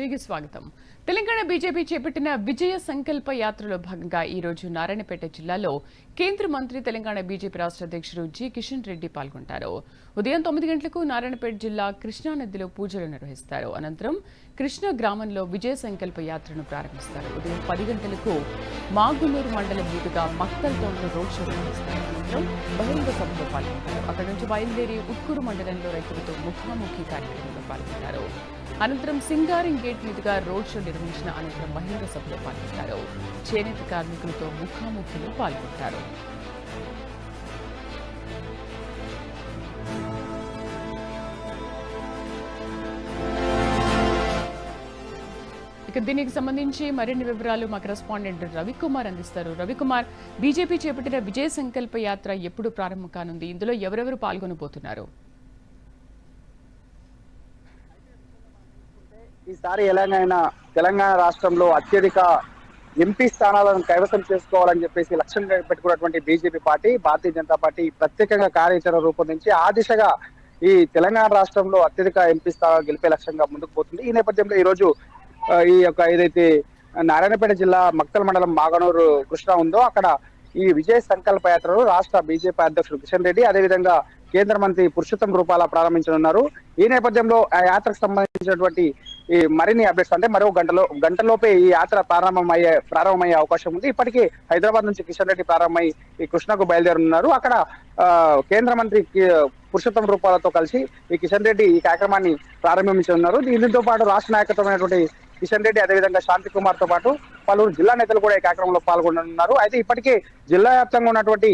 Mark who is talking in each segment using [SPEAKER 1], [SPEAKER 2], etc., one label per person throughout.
[SPEAKER 1] తిరిగి స్వాగతం. తెలంగాణ బీజేపీ చేపట్టిన విజయ సంకల్ప యాత్రలో భాగంగా ఈ రోజు నారాయణపేట జిల్లాలో కేంద్ర మంత్రి తెలంగాణ బీజేపీ రాష్ట్ర అధ్యక్షుడు జి కిషన్ రెడ్డి పాల్గొంటారు. ఉదయం తొమ్మిది గంటలకు నారాయణపేట జిల్లా కృష్ణా నదిలో పూజలు నిర్వహిస్తారు. అనంతరం కృష్ణ గ్రామంలో విజయ సంకల్ప యాత్రను ప్రారంభిస్తారు. ఉదయం పది గంటలకు మాగులూరు మండలం మీదుగా మక్తల్ టౌన్లో రోడ్ షో నిర్వహిస్తారు. అనంతరం బహిరంగ సభలో పాల్గొంటారు. అక్కడి నుంచి బయలుదేరి ఉక్కూరు మండలంలో రైతులతో ముఖాముఖి కార్యక్రమంలో పాల్గొంటారు. అనంతరం సింగారింగ్ గేట్ మీదుగా రోడ్ షో నిర్వహించిన అనంతరం బహిరంగ సభలో పాల్గొంటారు. చేనేత కార్మికులతో ముఖాముఖిలో పాల్గొంటారు. ఇక దీనికి సంబంధించి మరిన్ని వివరాలు మా కరెస్పాండెంట్ రవికుమార్ అందిస్తారు. రవికుమార్ బీజేపీ చేపట్టిన విజయ సంకల్ప యాత్ర ఎప్పుడు ప్రారంభం కానుంది? ఇందులో ఎవరెవరు పాల్గొనబోతున్నారు?
[SPEAKER 2] ఈసారి ఎలాగైనా తెలంగాణ రాష్ట్రంలో అత్యధిక ఎంపీ స్థానాలను కైవసం చేసుకోవాలని చెప్పేసి లక్ష్యంగా పెట్టుకున్నటువంటి BJP party Bharatiya Janata party ప్రత్యేకంగా కార్యాచరణ రూపొందించి ఆ దిశగా ఈ తెలంగాణ రాష్ట్రంలో అత్యధిక ఎంపీ స్థానాలు గెలిపే లక్ష్యంగా ముందుకు పోతుంది. ఈ నేపథ్యంలో ఈ రోజు ఈ యొక్క ఏదైతే నారాయణపేట జిల్లా మక్కల్ మండలం మాగనూరు కృష్ణ ఉందో అక్కడ ఈ విజయ సంకల్ప యాత్రను రాష్ట్ర బీజేపీ అధ్యక్షుడు కిషన్ రెడ్డి అదేవిధంగా కేంద్ర మంత్రి పురుషోత్తం రూపాల ప్రారంభించనున్నారు. ఈ నేపథ్యంలో ఆ యాత్రకు సంబంధించినటువంటి ఈ మరిన్ని అప్డేట్స్ అంటే మరో గంటలో గంటలోపే ఈ యాత్ర ప్రారంభమయ్యే ప్రారంభమయ్యే అవకాశం ఉంది. ఇప్పటికీ హైదరాబాద్ నుంచి కిషన్ రెడ్డి ప్రారంభమై ఈ కృష్ణకు బయలుదేరున్నారు అక్కడ ఆ, కేంద్ర మంత్రి పురుషోత్తం రూపాలతో కలిసి ఈ కిషన్ రెడ్డి ఈ కార్యక్రమాన్ని ప్రారంభించనున్నారు. దీనితో పాటు రాష్ట్ర నాయకత్వమైనటువంటి కిషన్ రెడ్డి అదేవిధంగా శాంతి కుమార్తో పాటు పలువురు జిల్లా నేతలు కూడా ఈ కార్యక్రమంలో పాల్గొననున్నారు. అయితే ఇప్పటికే జిల్లా వ్యాప్తంగా ఉన్నటువంటి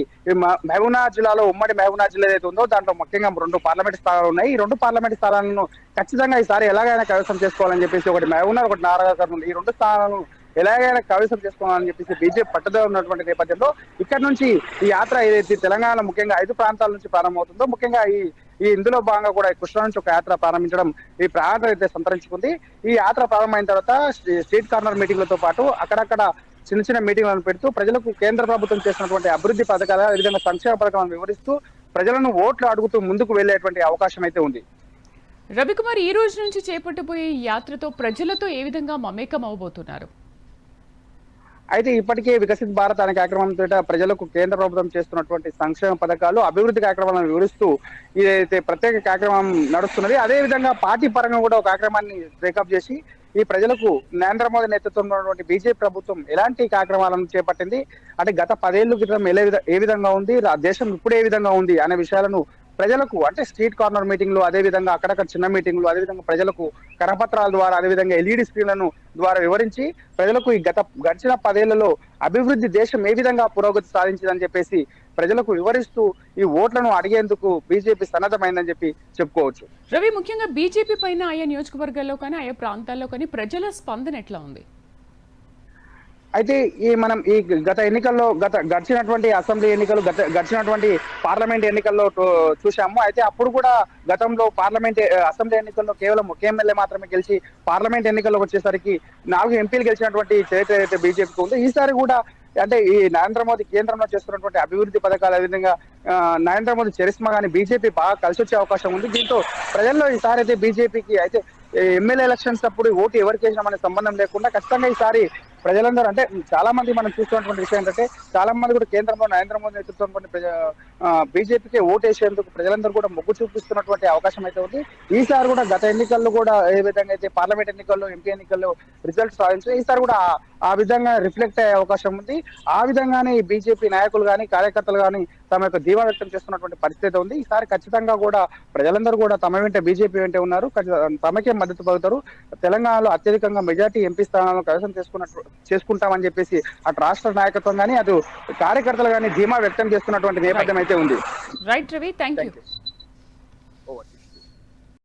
[SPEAKER 2] మహబూనా మ- జిల్లాలో ఉమ్మడి మహబూనా జిల్లా ఏదైతే ఉందో దాంట్లో ముఖ్యంగా రెండు పార్లమెంట్ స్థానాలు ఉన్నాయి. ఈ రెండు పార్లమెంట్ స్థానాలను ఖచ్చితంగా ఈసారి ఎలాగైనా కైవసం చేసుకోవాలని చెప్పేసి ఒకటి మహబూనా ఒకటి నారాయణ ఈ రెండు స్థానాలను ఎలాగైనా కవిసం చేసుకోవాలని చెప్పేసి బీజేపీ పట్టుదల ఉన్నటువంటి నేపథ్యంలో ఇక్కడ నుంచి ఈ యాత్ర ఏదైతే తెలంగాణ ముఖ్యంగా ఐదు ప్రాంతాల నుంచి ప్రారంభమవుతుందో ముఖ్యంగా ఈ ఈ ఇందులో భాగంగా కూడా ఈ కృష్ణ నుంచి ఒక యాత్ర ప్రారంభించడం ఈ ప్రాంతం అయితే సంతరించుకుంది. ఈ యాత్ర ప్రారంభమైన తర్వాత స్ట్రీట్ కార్నర్ మీటింగ్లతో పాటు అక్కడక్కడ చిన్న చిన్న మీటింగ్లను పెడుతూ ప్రజలకు కేంద్ర ప్రభుత్వం చేసినటువంటి అభివృద్ధి పథకాలు అదేవిధంగా సంక్షేమ పథకాలను వివరిస్తూ ప్రజలను ఓట్లు అడుగుతూ ముందుకు వెళ్ళేటువంటి అవకాశం అయితే ఉంది.
[SPEAKER 1] రవికుమార్ ఈ రోజు నుంచి చేపట్టబోయే యాత్రతో ప్రజలతో ఏ విధంగా మమేకం అవబోతున్నారు
[SPEAKER 2] అయితే ఇప్పటికే వికసిత్ భారత్ అనే కార్యక్రమంతో ప్రజలకు కేంద్ర ప్రభుత్వం చేస్తున్నటువంటి సంక్షేమ పథకాలు అభివృద్ధి కార్యక్రమాలను వివరిస్తూ ఇదైతే ప్రత్యేక కార్యక్రమం నడుస్తున్నది. అదే విధంగా పార్టీ పరంగా కూడా ఒక కార్యక్రమాన్ని బ్రేకప్ చేసి ఈ ప్రజలకు నరేంద్ర మోదీ నేతృత్వంలో ఉన్నటువంటి బీజేపీ ప్రభుత్వం ఎలాంటి కార్యక్రమాలను చేపట్టింది? అంటే గత పదేళ్ళు క్రితం ఎలా ఏ విధంగా ఉంది? దేశం ఇప్పుడు ఏ విధంగా ఉంది? అనే విషయాలను ప్రజలకు అంటే స్ట్రీట్ కార్నర్ మీటింగ్లు అదే విధంగా అక్కడక్కడ చిన్న మీటింగ్లు అదే విధంగా ప్రజలకు కరపత్రాల ద్వారా అదే విధంగా ఎల్ఈడి స్క్రీన్లను ద్వారా వివరించి ప్రజలకు ఈ గత గడిచిన పదేళ్ళలో అభివృద్ధి దేశం ఏ విధంగా పురోగతి సాధించిందని చెప్పేసి ప్రజలకు వివరిస్తూ ఈ ఓట్లను అడిగేందుకు బీజేపీ సన్నద్ధమైందని చెప్పి చెప్పుకోవచ్చు.
[SPEAKER 1] రవి ముఖ్యంగా బీజేపీ పైన ఆయా నియోజకవర్గాల్లో కానీ ఆయా ప్రాంతాల్లో కానీ ప్రజల స్పందన ఎట్లా ఉంది?
[SPEAKER 2] అయితే ఈ మనం ఈ గత ఎన్నికల్లో గత గడిచినటువంటి అసెంబ్లీ ఎన్నికలు గత గడిచినటువంటి పార్లమెంట్ ఎన్నికల్లో చూసాము చూశాము. అయితే అప్పుడు కూడా గతంలో పార్లమెంట్ అసెంబ్లీ ఎన్నికల్లో కేవలం ఒక ఎమ్మెల్యే మాత్రమే గెలిచి పార్లమెంట్ ఎన్నికల్లో వచ్చేసరికి నాలుగు ఎంపీలు గెలిచినటువంటి చరిత్ర అయితే బీజేపీకి ఉంది. ఈసారి కూడా అంటే ఈ నరేంద్ర మోదీ కేంద్రంలో చేస్తున్నటువంటి అభివృద్ధి పథకాలు అదేవిధంగా నరేంద్ర మోదీ చరిస్మా కానీ బీజేపీ బాగా కలిసి వచ్చే అవకాశం ఉంది. దీంతో ప్రజల్లో ఈసారి అయితే బీజేపీకి అయితే ఎమ్మెల్యే ఎలక్షన్స్ అప్పుడు ఓటు ఎవరికి వేసినామనే సంబంధం లేకుండా ఖచ్చితంగా ఈసారి ప్రజలందరూ అంటే చాలా మంది మనం చూస్తున్నటువంటి విషయం ఏంటంటే చాలా మంది కూడా కేంద్రంలో నరేంద్ర మోదీ నేతృత్వంలో ప్రజ బీజేపీకి ఓటేసేందుకు ప్రజలందరూ కూడా మొగ్గు చూపిస్తున్నటువంటి అవకాశం అయితే ఉంది. ఈసారి కూడా గత ఎన్నికల్లో కూడా ఏ విధంగా అయితే పార్లమెంట్ ఎన్నికల్లో ఎంపీ ఎన్నికల్లో రిజల్ట్ సాధించారు ఈసారి కూడా ఆ- విధంగా రిఫ్లెక్ట్ అయ్యే అవకాశం ఉంది. ఆ విధంగానే బీజేపీ నాయకులు కానీ కార్యకర్తలు కానీ తమ యొక్క ధీమా వ్యక్తం చేస్తున్నటువంటి పరిస్థితి ఉంది. ఈసారి ఖచ్చితంగా కూడా ప్రజలందరూ కూడా తమ వెంట బీజేపీ వెంటే ఉన్నారు. తమకే మద్దతు పలుకుతారు. తెలంగాణలో అత్యధికంగా మెజార్టీ ఎంపీ స్థానాలను కైవసం చేసుకున్నట్టు చేసుకుంటామని చెప్పేసి అటు రాష్ట్ర నాయకత్వం కానీ అటు కార్యకర్తలు కానీ ధీమా వ్యక్తం చేస్తున్నటువంటి నేపథ్యం అయితే ఉంది.
[SPEAKER 1] Right Ravi
[SPEAKER 2] thank you